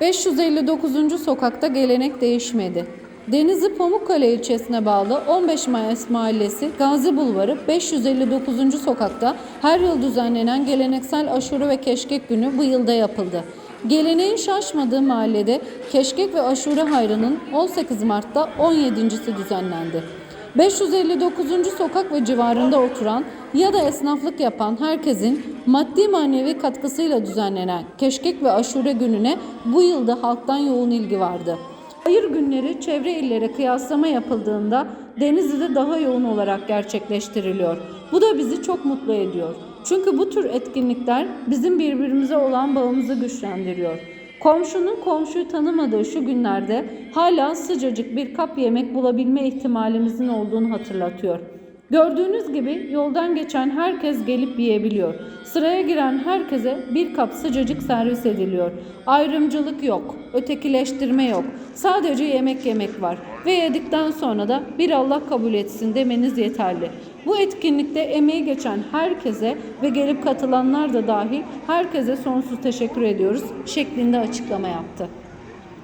559. sokakta gelenek değişmedi. Denizli Pamukkale ilçesine bağlı 15 Mayıs Mahallesi Gazi Bulvarı 559. sokakta her yıl düzenlenen geleneksel aşure ve keşkek günü bu yılda yapıldı. Geleneğin şaşmadığı mahallede keşkek ve aşure hayrının 18 Mart'ta 17.si düzenlendi. 559. sokak ve civarında oturan ya da esnaflık yapan herkesin maddi manevi katkısıyla düzenlenen Keşkek ve Aşure gününe bu yılda halktan yoğun ilgi vardı. Hayır günleri çevre illere kıyaslama yapıldığında Denizli'de daha yoğun olarak gerçekleştiriliyor. Bu da bizi çok mutlu ediyor. Çünkü bu tür etkinlikler bizim birbirimize olan bağımızı güçlendiriyor. Komşunun komşuyu tanımadığı şu günlerde hala sıcacık bir kap yemek bulabilme ihtimalimizin olduğunu hatırlatıyor. Gördüğünüz gibi yoldan geçen herkes gelip yiyebiliyor. Sıraya giren herkese bir kap sıcacık servis ediliyor. Ayrımcılık yok, ötekileştirme yok. Sadece yemek yemek var ve yedikten sonra da bir Allah kabul etsin demeniz yeterli. Bu etkinlikte emeği geçen herkese ve gelip katılanlar da dahil herkese sonsuz teşekkür ediyoruz şeklinde açıklama yaptı.